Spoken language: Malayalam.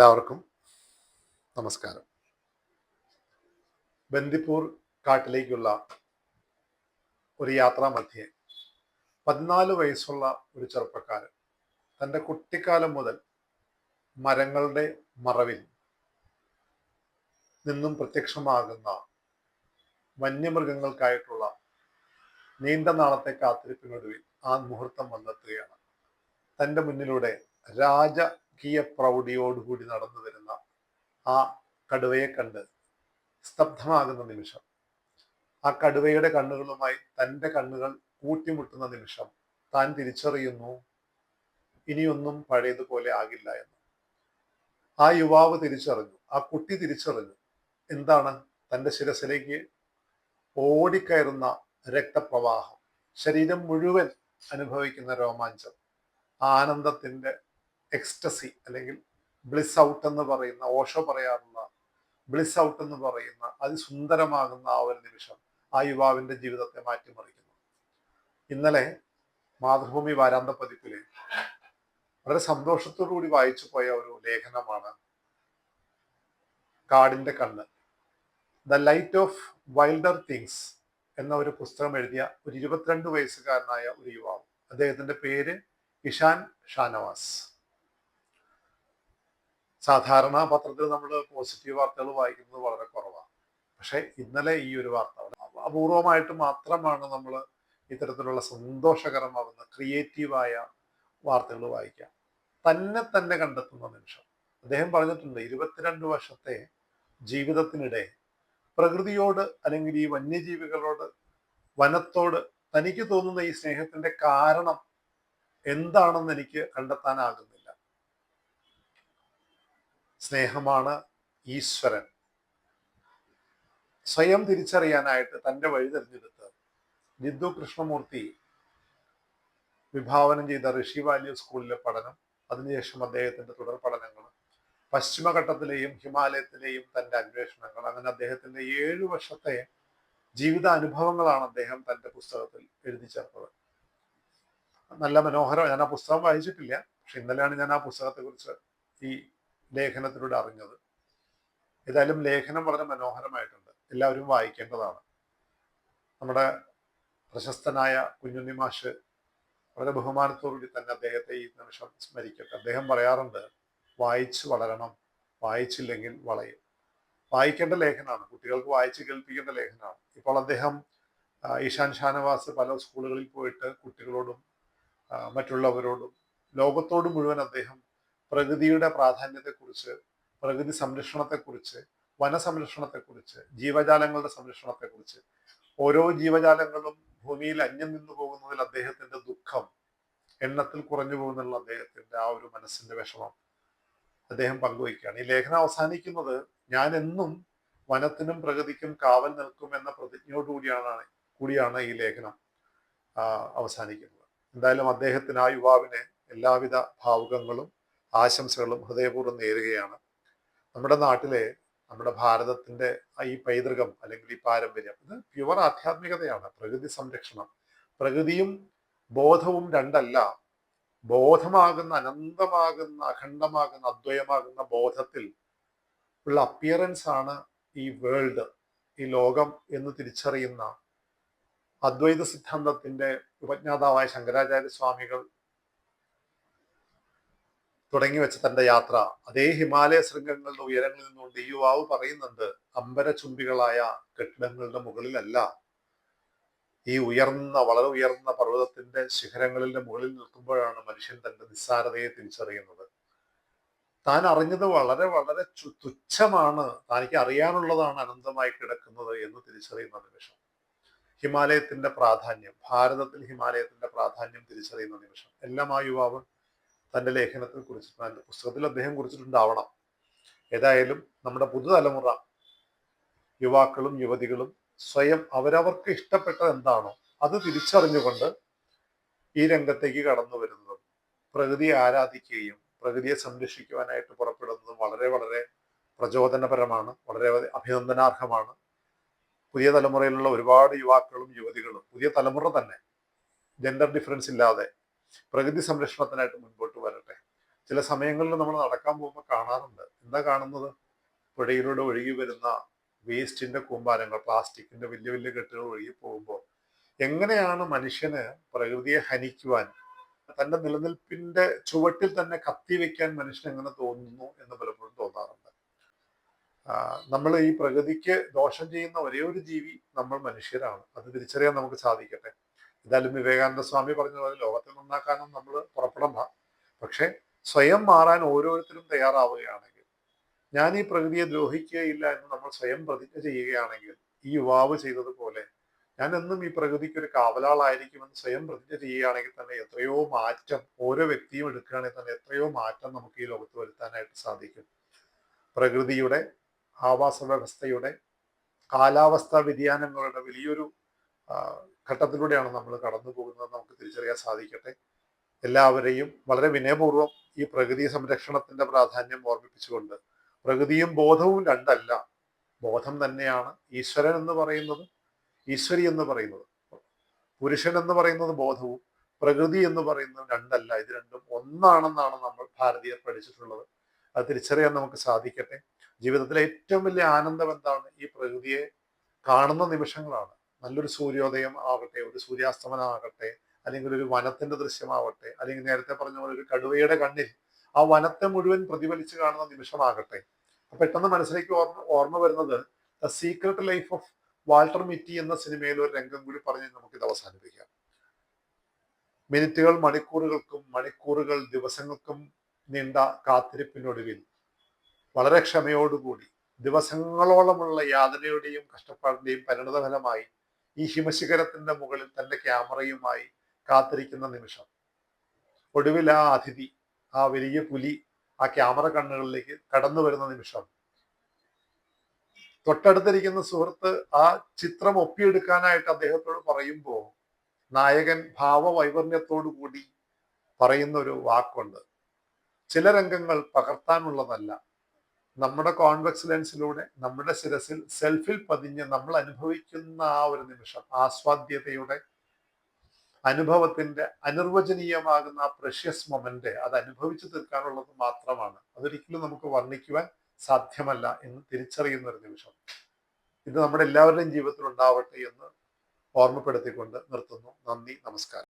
എല്ലാവർക്കും നമസ്കാരം. ബന്ദിപ്പൂർ കാട്ടിലേക്കുള്ള ഒരു യാത്രാ മധ്യേ പതിനാല് വയസ്സുള്ള ഒരു ചെറുപ്പക്കാരൻ തന്റെ കുട്ടിക്കാലം മുതൽ മരങ്ങളുടെ മറവിൽ നിന്നും പ്രത്യക്ഷമാകുന്ന വന്യമൃഗങ്ങൾക്കായിട്ടുള്ള നീണ്ട നാളത്തെ കാത്തിരിപ്പിനൊടുവിൽ ആ മുഹൂർത്തം വന്നെത്തുകയാണ്. തന്റെ മുന്നിലൂടെ രാജകീയ പ്രൗഢിയോടുകൂടി നടന്നു വരുന്ന ആ കടുവയെ കണ്ട് സ്തബ്ധമാകുന്ന നിമിഷം ആ കടുവയുടെ കണ്ണുകളുമായി തന്റെ കണ്ണുകൾ കൂട്ടിമുട്ടുന്ന നിമിഷം താൻ തിരിച്ചറിയുന്നു ഇനിയൊന്നും പഴയതുപോലെ ആകില്ല എന്ന്. ആ യുവാവ് തിരിച്ചറിഞ്ഞു ആ കുട്ടി തിരിച്ചറിഞ്ഞു എന്താണ് തന്റെ ശിരസിലേക്ക് ഓടിക്കയറുന്ന രക്തപ്രവാഹം? ശരീരം മുഴുവൻ അനുഭവിക്കുന്ന രോമാഞ്ചം ആനന്ദത്തിന്റെ എക്സ്റ്റസി അല്ലെങ്കിൽ ബ്ലിസ് ഔട്ട് എന്ന് പറയുന്ന ഓഷോ പറയാറുള്ള ബ്ലിസ് ഔട്ട് എന്ന് പറയുന്ന അതിസുന്ദരമാകുന്ന ആ ഒരു നിമിഷം ആ യുവാവിന്റെ ജീവിതത്തെ മാറ്റിമറിക്കുന്നു. ഇന്നലെ മാതൃഭൂമി വാരാന്ത പതിപ്പിലെ വളരെ സന്തോഷത്തോടു കൂടി വായിച്ചു പോയ ഒരു ലേഖനമാണ് കാടിന്റെ കണ്ണ്. The light of wilder things എന്ന ഒരു പുസ്തകം എഴുതിയ ഒരു ഇരുപത്തിരണ്ട് വയസ്സുകാരനായ ഒരു യുവാവ്. അദ്ദേഹത്തിന്റെ പേര് ഇഷാൻ ഷാനവാസ്. സാധാരണ പത്രത്തിൽ നമ്മൾ പോസിറ്റീവ് വാർത്തകൾ വായിക്കുന്നത് വളരെ കുറവാണ് പക്ഷെ ഇന്നലെ ഈ ഒരു വാർത്ത അപൂർവമായിട്ട് മാത്രമാണ് നമ്മൾ ഇത്തരത്തിലുള്ള സന്തോഷകരമാകുന്ന ക്രിയേറ്റീവായ വാർത്തകൾ വായിക്കുക. തന്നെ തന്നെ കണ്ടെത്തുന്ന നിമിഷം. അദ്ദേഹം പറഞ്ഞിട്ടുണ്ട് ഇരുപത്തിരണ്ട് വർഷത്തെ ജീവിതത്തിനിടെ പ്രകൃതിയോട് അല്ലെങ്കിൽ ഈ വന്യജീവികളോട് വനത്തോട് തനിക്ക് തോന്നുന്ന ഈ സ്നേഹത്തിന്റെ കാരണം എന്താണെന്ന് എനിക്ക് കണ്ടെത്താനാകുന്നില്ല. സ്നേഹമാണ് ഈശ്വരൻ. സ്വയം തിരിച്ചറിയാനായിട്ട് തന്റെ വഴി തിരഞ്ഞെടുത്ത് ജിദ്ദു കൃഷ്ണമൂർത്തി വിഭാവനം ചെയ്ത ഋഷി വാല്യൂ സ്കൂളിലെ പഠനം അതിനുശേഷം അദ്ദേഹത്തിന്റെ തുടർ പഠനങ്ങൾ പശ്ചിമഘട്ടത്തിലെയും ഹിമാലയത്തിലെയും തന്റെ അന്വേഷണങ്ങൾ അങ്ങനെ അദ്ദേഹത്തിന്റെ ഏഴു വർഷത്തെ ജീവിത അനുഭവങ്ങളാണ് അദ്ദേഹം തന്റെ പുസ്തകത്തിൽ എഴുതി ചേർത്തത്. നല്ല മനോഹരം ഞാൻ ആ പുസ്തകം വായിച്ചിട്ടില്ല പക്ഷെ ഇന്നലെയാണ് ഞാൻ ആ പുസ്തകത്തെ കുറിച്ച് ഈ ലേഖനത്തിലൂടെ അറിഞ്ഞത്. ഏതായാലും ലേഖനം വളരെ മനോഹരമായിട്ടുണ്ട്. എല്ലാവരും വായിക്കേണ്ടതാണ്. നമ്മുടെ പ്രശസ്തനായ കുഞ്ഞുണ്ണി മാഷ് വളരെ ബഹുമാനത്തോടുകൂടി തന്നെ അദ്ദേഹത്തെ ഈ നിമിഷം സ്മരിക്കട്ടെ. അദ്ദേഹം പറയാറുണ്ട് വായിച്ചു വളരണം വായിച്ചില്ലെങ്കിൽ വളയും. വായിക്കേണ്ട ലേഖനമാണ്. കുട്ടികൾക്ക് വായിച്ച് കേൾപ്പിക്കേണ്ട ലേഖനമാണ്. ഇപ്പോൾ അദ്ദേഹം ഈശാൻ ഷാനവാസ് പല സ്കൂളുകളിൽ പോയിട്ട് കുട്ടികളോടും മറ്റുള്ളവരോടും ലോകത്തോട് മുഴുവൻ അദ്ദേഹം പ്രകൃതിയുടെ പ്രാധാന്യത്തെക്കുറിച്ച് പ്രകൃതി സംരക്ഷണത്തെക്കുറിച്ച് വനസംരക്ഷണത്തെക്കുറിച്ച് ജീവജാലങ്ങളുടെ സംരക്ഷണത്തെക്കുറിച്ച് ഓരോ ജീവജാലങ്ങളും ഭൂമിയിൽ അന്യം നിന്നു പോകുന്നതിൽ അദ്ദേഹത്തിന്റെ ദുഃഖം എണ്ണത്തിൽ കുറഞ്ഞു പോകുന്നുള്ള അദ്ദേഹത്തിന്റെ ആ ഒരു മനസ്സിന്റെ വിഷമം അദ്ദേഹം പങ്കുവയ്ക്കുകയാണ്. ഈ ലേഖനം അവസാനിക്കുന്നത് ഞാൻ എന്നും വനത്തിനും പ്രകൃതിക്കും കാവൽ നിൽക്കും എന്ന പ്രതിജ്ഞയോടുകൂടിയാണ് കൂടിയാണ് ഈ ലേഖനം അവസാനിക്കുന്നത്. എന്തായാലും അദ്ദേഹത്തിന് ആ യുവാവിനെ എല്ലാവിധ ഭാവുകങ്ങളും ആശംസകളും ഹൃദയപൂർവം നേരുകയാണ്. നമ്മുടെ നാട്ടിലെ നമ്മുടെ ഭാരതത്തിന്റെ ഈ പൈതൃകം അല്ലെങ്കിൽ ഈ പാരമ്പര്യം ഇത് പ്യുവർ ആധ്യാത്മികതയാണ്. പ്രകൃതി സംരക്ഷണം. പ്രകൃതിയും ബോധവും രണ്ടല്ല. ബോധമാകുന്ന അനന്തമാകുന്ന അഖണ്ഡമാകുന്ന അദ്വയമാകുന്ന ബോധത്തിൽ ഉള്ള അപ്പിയറൻസ് ആണ് ഈ വേൾഡ് ഈ ലോകം എന്ന് തിരിച്ചറിയുന്ന അദ്വൈത സിദ്ധാന്തത്തിന്റെ ഉപജ്ഞാതാവായ ശങ്കരാചാര്യ സ്വാമികൾ തുടങ്ങി വെച്ച തന്റെ യാത്ര. അതേ ഹിമാലയ ശൃംഗങ്ങളുടെ ഉയരങ്ങളിൽ നിന്നുകൊണ്ട് ഈ യുവാവ് പറയുന്നുണ്ട് അമ്പരചുംബികളായ കെട്ടിടങ്ങളുടെ മുകളിലല്ല. ഈ ഉയർന്ന വളരെ ഉയർന്ന പർവതത്തിന്റെ ശിഖരങ്ങളിലെ മുകളിൽ നിൽക്കുമ്പോഴാണ് മനുഷ്യൻ തന്റെ നിസ്സാരതയെ തിരിച്ചറിയുന്നത്. താൻ അറിഞ്ഞത് വളരെ വളരെ തുച്ഛമാണ്. തനിക്ക് അറിയാനുള്ളതാണ് അനന്തമായി കിടക്കുന്നത് എന്ന് തിരിച്ചറിയുന്ന നിമിഷം. ഹിമാലയത്തിന്റെ പ്രാധാന്യം ഭാരതത്തിൽ ഹിമാലയത്തിന്റെ പ്രാധാന്യം തിരിച്ചറിയുന്ന നിമിഷം. എല്ലാം ആ യുവാവ് തന്റെ ലേഖനത്തിൽ കുറിച്ചിട്ടുണ്ട് തന്റെ പുസ്തകത്തിൽ അദ്ദേഹം കുറിച്ചിട്ടുണ്ടാവണം. ഏതായാലും നമ്മുടെ പുതുതലമുറ യുവാക്കളും യുവതികളും സ്വയം അവരവർക്ക് ഇഷ്ടപ്പെട്ടത് എന്താണോ അത് തിരിച്ചറിഞ്ഞുകൊണ്ട് ഈ രംഗത്തേക്ക് കടന്നു വരുന്നത്. പ്രകൃതിയെ ആരാധിക്കുകയും പ്രകൃതിയെ സംരക്ഷിക്കുവാനായിട്ട് പുറപ്പെടുന്നതും വളരെ വളരെ പ്രചോദനപരമാണ് വളരെ അഭിനന്ദനാർഹമാണ്. പുതിയ തലമുറയിലുള്ള ഒരുപാട് യുവാക്കളും യുവതികളും പുതിയ തലമുറ തന്നെ ജെൻഡർ ഡിഫറൻസ് ഇല്ലാതെ പ്രകൃതി സംരക്ഷണത്തിനായിട്ട് മുൻപോട്ട് ചില സമയങ്ങളിൽ നമ്മൾ നടക്കാൻ പോകുമ്പോൾ കാണാറുണ്ട്. എന്താ കാണുന്നത്? പുഴയിലൂടെ ഒഴുകി വരുന്ന വേസ്റ്റിന്റെ കൂമ്പാരങ്ങൾ പ്ലാസ്റ്റിക്കിന്റെ വലിയ വലിയ കെട്ടുകൾ ഒഴുകി പോകുമ്പോൾ എങ്ങനെയാണ് മനുഷ്യന് പ്രകൃതിയെ ഹനിക്കുവാൻ തന്റെ നിലനിൽപ്പിന്റെ ചുവട്ടിൽ തന്നെ കത്തിവെക്കാൻ മനുഷ്യൻ എങ്ങനെ തോന്നുന്നു എന്ന് പലപ്പോഴും തോന്നാറുണ്ട്. നമ്മൾ ഈ പ്രകൃതിക്ക് ദോഷം ചെയ്യുന്ന ഒരേ ഒരു ജീവി നമ്മൾ മനുഷ്യരാണ്. അത് തിരിച്ചറിയാൻ നമുക്ക് സാധിക്കട്ടെ. എന്തായാലും വിവേകാനന്ദ സ്വാമി പറഞ്ഞ പോലെ ലോകത്തെ നന്നാക്കാനും നമ്മൾ പുറപ്പെടണ്ട. പക്ഷെ സ്വയം മാറാൻ ഓരോരുത്തരും തയ്യാറാവുകയാണെങ്കിൽ ഞാൻ ഈ പ്രകൃതിയെ ദ്രോഹിക്കുകയില്ല എന്ന് നമ്മൾ സ്വയം പ്രതിജ്ഞ ചെയ്യുകയാണെങ്കിൽ ഈ യുവാവ് ചെയ്തതുപോലെ ഞാൻ എന്നും ഈ പ്രകൃതിക്ക് ഒരു കാവലാളായിരിക്കുമെന്ന് സ്വയം പ്രതിജ്ഞ ചെയ്യുകയാണെങ്കിൽ തന്നെ എത്രയോ മാറ്റം ഓരോ വ്യക്തിയും എടുക്കുകയാണെങ്കിൽ തന്നെ എത്രയോ മാറ്റം നമുക്ക് ഈ ലോകത്ത് വരുത്താനായിട്ട് സാധിക്കും. പ്രകൃതിയുടെ ആവാസ വ്യവസ്ഥയുടെ കാലാവസ്ഥാ വ്യതിയാനങ്ങളുടെ വലിയൊരു ഘട്ടത്തിലൂടെയാണ് നമ്മൾ കടന്നു പോകുന്നത് നമുക്ക് തിരിച്ചറിയാൻ സാധിക്കട്ടെ. എല്ലാവരെയും വളരെ വിനയപൂർവം ഈ പ്രകൃതി സംരക്ഷണത്തിന്റെ പ്രാധാന്യം ഓർമ്മിപ്പിച്ചുകൊണ്ട് പ്രകൃതിയും ബോധവും രണ്ടല്ല. ബോധം തന്നെയാണ് ഈശ്വരൻ എന്ന് പറയുന്നത് ഈശ്വരി എന്ന് പറയുന്നത്. പുരുഷൻ എന്ന് പറയുന്നത് ബോധവും പ്രകൃതി എന്ന് പറയുന്നത് രണ്ടല്ല. ഇത് രണ്ടും ഒന്നാണെന്നാണ് നമ്മൾ ഭാരതീയർ പഠിച്ചിട്ടുള്ളത്. അത് തിരിച്ചറിയാൻ നമുക്ക് സാധിക്കട്ടെ. ജീവിതത്തിലെ ഏറ്റവും വലിയ ആനന്ദം എന്താണ്? ഈ പ്രകൃതിയെ കാണുന്ന നിമിഷങ്ങളാണ്. നല്ലൊരു സൂര്യോദയം ആകട്ടെ ഒരു സൂര്യാസ്തമനം ആകട്ടെ അല്ലെങ്കിൽ ഒരു വനത്തിന്റെ ദൃശ്യമാവട്ടെ അല്ലെങ്കിൽ നേരത്തെ പറഞ്ഞ പോലെ ഒരു കടുവയുടെ കണ്ണിൽ ആ വനത്തെ മുഴുവൻ പ്രതിഫലിച്ച് കാണുന്ന നിമിഷമാകട്ടെ. പെട്ടെന്ന് മനസ്സിലേക്ക് ഓർമ്മ ഓർമ്മ വരുന്നത് the secret life of Walter Mitty എന്ന സിനിമയിൽ ഒരു രംഗം കൂടി പറഞ്ഞ് നമുക്ക് ഇത് അവസാനിപ്പിക്കാം. മിനിറ്റുകൾ മണിക്കൂറുകൾക്കും മണിക്കൂറുകൾ ദിവസങ്ങൾക്കും നീണ്ട കാത്തിരിപ്പിനൊടുവിൽ വളരെ ക്ഷമയോടുകൂടി ദിവസങ്ങളോളമുള്ള യാതനയുടെയും കഷ്ടപ്പാടിന്റെയും പരിണത ഫലമായി ഈ ഹിമശിഖരത്തിന്റെ മുകളിൽ തന്റെ ക്യാമറയുമായി കാത്തിരിക്കുന്ന നിമിഷം. ഒടുവിൽ ആ അതിഥി ആ വലിയ പുലി ആ ക്യാമറ കണ്ണുകളിലേക്ക് കടന്നു വരുന്ന നിമിഷം. തൊട്ടടുത്തിരിക്കുന്ന സുഹൃത്ത് ആ ചിത്രം ഒപ്പിയെടുക്കാനായിട്ട് അദ്ദേഹത്തോട് പറയുമ്പോൾ നായകൻ ഭാവവൈവർണ്യത്തോടു കൂടി പറയുന്ന ഒരു വാക്കുണ്ട്. ചില രംഗങ്ങൾ പകർത്താനുള്ളതല്ല. നമ്മുടെ കോൺവെക്സ് ലെൻസിലൂടെ നമ്മുടെ ശിരസിൽ സെൽഫിൽ പതിഞ്ഞ് നമ്മൾ അനുഭവിക്കുന്ന ആ ഒരു നിമിഷം ആസ്വാദ്യതയുടെ അനുഭവത്തിന്റെ അനിർവചനീയമാകുന്ന ആ പ്രഷ്യസ് മൊമെന്റ് അത് അനുഭവിച്ചു തീർക്കാനുള്ളത് മാത്രമാണ്. അതൊരിക്കലും നമുക്ക് വർണിക്കുവാൻ സാധ്യമല്ല എന്ന് തിരിച്ചറിയുന്ന ഒരു നിമിഷം. ഇത് നമ്മുടെ എല്ലാവരുടെയും ജീവിതത്തിൽ ഉണ്ടാവട്ടെ എന്ന് ഓർമ്മപ്പെടുത്തിക്കൊണ്ട് നിർത്തുന്നു. നന്ദി നമസ്കാരം.